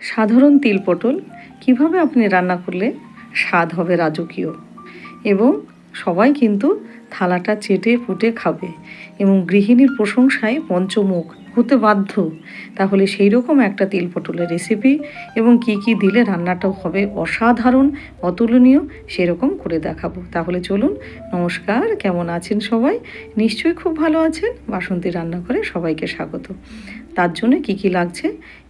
সাধারণ তিল পটল কীভাবে আপনি রান্না করলে স্বাদ হবে রাজকীয়? এবং সবাই কিন্তু থালাটা চেটে ফুটে খাবে এবং গৃহিণীর প্রশংসায় পঞ্চমুখ হতে বাধ্য। তাহলে সেই রকম একটা তিল পটলের রেসিপি এবং কি কি দিলে রান্নাটাও হবে অসাধারণ, অতুলনীয় সেরকম করে দেখাবো। তাহলে চলুন, নমস্কার, কেমন আছেন সবাই? নিশ্চয়ই খুব ভালো আছেন। বাসন্তী রান্না করে সবাইকে স্বাগত। তার জন্য কি কি লাগছে?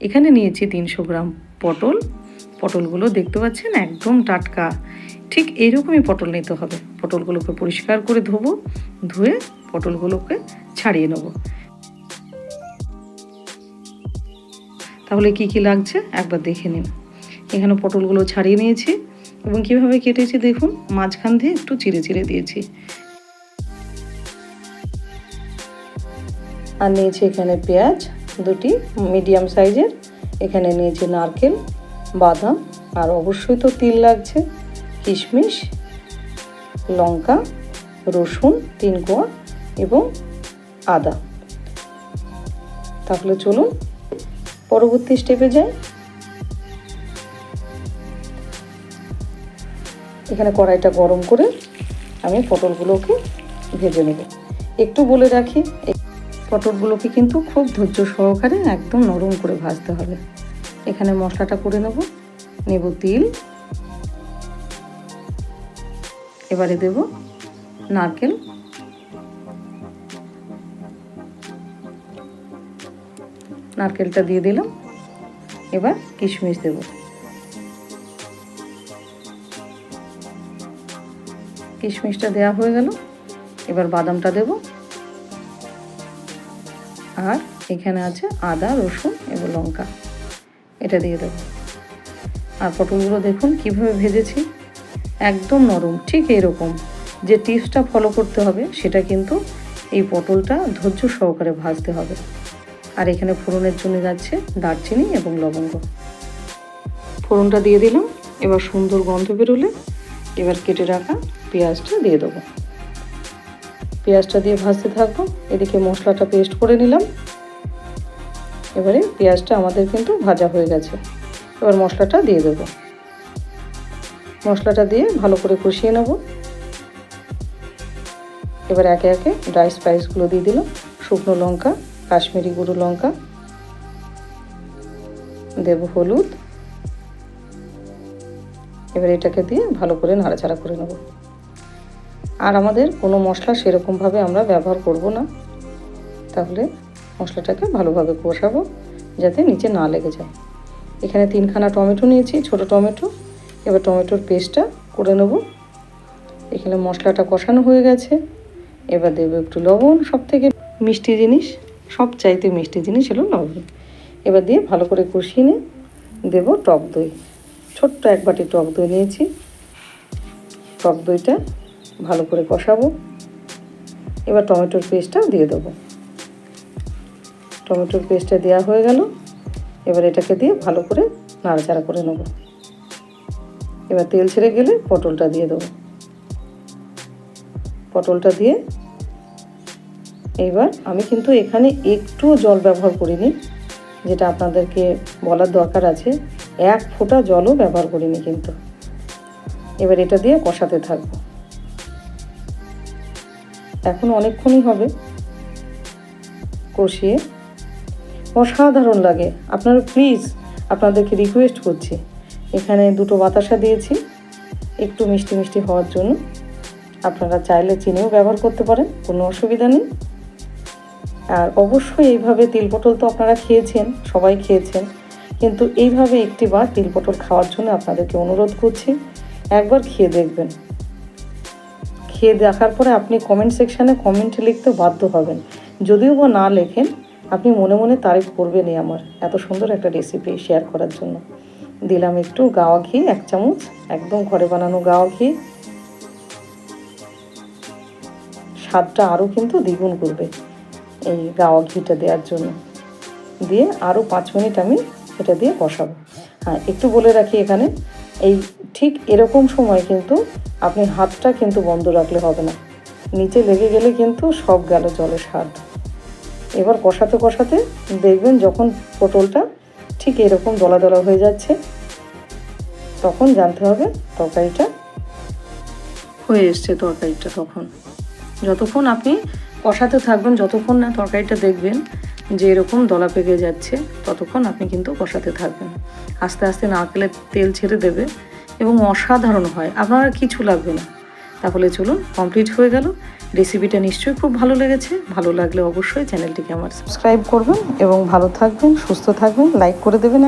এখানে নিয়েছি তিনশো গ্রাম পটল। পটলগুলো দেখতে পাচ্ছেন একদম টাটকা। ঠিক এইরকমই পটল নিতে হবে। পটলগুলোকে পরিষ্কার করে ধোবো, ধুয়ে পটলগুলোকে ছাড়িয়ে নেব। তাহলে কি কি লাগছে? একবার দেখে নিন। এখানে পটলগুলো ছাড়িয়ে নিয়েছি এবং কীভাবে কেটেছি দেখুন? মাঝখান দিয়ে একটু চিড়ে চিড়ে দিয়েছি। আর নিয়েছি এখানে পেঁয়াজ। দুটি মিডিয়াম সাইজের। এখানে নিয়েছি নারকেল, বাদাম, আর অবশ্যই তো তিল লাগছে। কিশমিশ, লঙ্কা, রসুন, তিন কোয়া এবং আদা। তাহলে চলুন পরবর্তী স্টেপে যাই। এখানে কড়াইটা গরম করে আমি পটলগুলোকে ভেজে নেব। একটু বলে রাখি পটলগুলোকে কিন্তু খুব ধৈর্য সহকারে একদম নরম করে ভাজতে হবে। এখানে মশলাটা করে নেব নেব তিল। এবারে দেব নারকেল। নারকেলটা দিয়ে দিলাম, এবার কিশমিশ দেব। কিশমিশটা দেওয়া হয়ে গেল, এবার বাদামটা দেব। আর এখানে আছে আদা, রসুন এবং লঙ্কা। এটা দিয়ে দেবো। আর পটলগুলো দেখুন কীভাবে ভেজেছি। একদম নরম, ঠিক এরকম। যে টিপসটা ফলো করতে হবে সেটা কিন্তু এই পটলটা ধৈর্য সহকারে ভাজতে হবে। আর এখানে ফোড়নের জন্য যাচ্ছে দারচিনি এবং লবঙ্গ। ফোড়নটা দিয়ে দিলাম। এবার সুন্দর গন্ধ বেরোলে এবার কেটে রাখা পেঁয়াজটা দিয়ে দেবো। পেঁয়াজটা দিয়ে ভাজতে থাকব। এদিকে মশলাটা পেস্ট করে নিলাম। এবারে পেঁয়াজটা আমাদের কিন্তু ভাজা হয়ে গেছে। এবার মশলাটা দিয়ে দেবো। মশলাটা দিয়ে ভালো করে কষিয়ে নেব। এবার একে একে ড্রাই স্পাইসগুলো দিয়ে দিলাম। শুকনো লঙ্কা, কাশ্মীরি গুঁড়ো লঙ্কা, দেব হলুদ। এবার এটাকে দিয়ে ভালো করে নাড়াচাড়া করে নেব। আর আমাদের কোনো মশলা সেরকমভাবে আমরা ব্যবহার করব না। তাহলে মশলাটাকে ভালোভাবে কষাবো, যাতে নিচে না লেগে যায়। এখানে তিনখানা টমেটো নিয়েছি, ছোট টমেটো। এবার টমেটোর পেস্টটা করে নেব। এখানে মশলাটা কষানো হয়ে গেছে। এবার দেবো একটু লবণ সব থেকে মিষ্টি জিনিস সব চাইতে মিষ্টি জিনিস হলো লবণ। এবার দিয়ে ভালো করে কষিয়ে নিয়ে দেবো টক দই। ছোট্ট এক বাটি টক দই নিয়েছি। টক দইটা ভালো করে কষাবো। এবার টমেটোর পেস্টটা দিয়ে দেবো। টমেটোর পেস্টটা দেওয়া হয়ে গেল। এবার এটাকে দিয়ে ভালো করে নাড়াচাড়া করে নেব। এবার তেল ছেড়ে গেলে পটলটা দিয়ে দেবো। পটলটা দিয়ে এইবার আমি কিন্তু এখানে একটুও জল ব্যবহার করিনি, যেটা আপনাদেরকে বলার দরকার আছে। এক ফোঁটা জলও ব্যবহার করিনি কিন্তু। এবার এটা দিয়ে কষাতে থাকব। এখন অনেকক্ষণই হবে। কষিয়ে। অসাধারণ লাগে। আপনারা প্লিজ আপনাদেরকে রিকোয়েস্ট করছি। এখানে দুটো বাতাসা দিয়েছি। একটু মিষ্টি মিষ্টি হওয়ার জন্য। আপনারা চাইলে চিনিও ব্যবহার করতে পারেন, কোনো অসুবিধা নেই। আর অবশ্যই এইভাবে তিল পটল তো আপনারা খেয়েছেন, সবাই খেয়েছেন। কিন্তু এইভাবে একটি বার তিল পটল খাওয়ার জন্য আপনাদেরকে অনুরোধ করছি, একবার খেয়ে দেখবেন। খেয়ে দেখার পরে আপনি কমেন্ট সেকশানে কমেন্ট লিখতে বাধ্য হবেন। যদিও বা না লেখেন, আপনি মনে মনে তারিফ করবেনই আমার, এত সুন্দর একটা রেসিপি শেয়ার করার জন্য। দিলাম একটু গাওয়া ঘি, এক চামচ, একদম ঘরে বানানো গাওয়া ঘি। স্বাদটা আরও কিন্তু দ্বিগুণ করবে এই গাওয়া ঘিটা দেওয়ার জন্য। দিয়ে আরও পাঁচ মিনিট আমি এটা দিয়ে বসাবো। হ্যাঁ একটু বলে রাখি এখানে এই ঠিক এরকম সময় কিন্তু আপনি হাতটা কিন্তু বন্ধ রাখলে হবে না। নিচে লেগে গেলে কিন্তু সব গেল জলের স্বাদ। এবার কষাতে কষাতে দেখবেন যখন পটলটা ঠিক এরকম দলা দলা হয়ে যাচ্ছে, তখন জানতে হবে তরকারিটা হয়ে এসছে তরকারিটা তখন। যতক্ষণ আপনি কষাতে থাকবেন, যতক্ষণ না তরকারিটা দেখবেন যে এরকম দলা পেকে যাচ্ছে, ততক্ষণ আপনি কিন্তু কষাতে থাকবেন। আস্তে আস্তে নারকেলের তেল ছেড়ে দেবে এবং অসাধারণ হয়, আপনার কিছু লাগবে না। তাহলে চলুন কমপ্লিট হয়ে গেল। রেসিপিটা নিশ্চয়ই খুব ভালো লেগেছে। ভালো লাগলে অবশ্যই চ্যানেলটিকে আমার সাবস্ক্রাইব করবেন এবং ভালো থাকবেন, সুস্থ থাকবেন লাইক করে দেবেন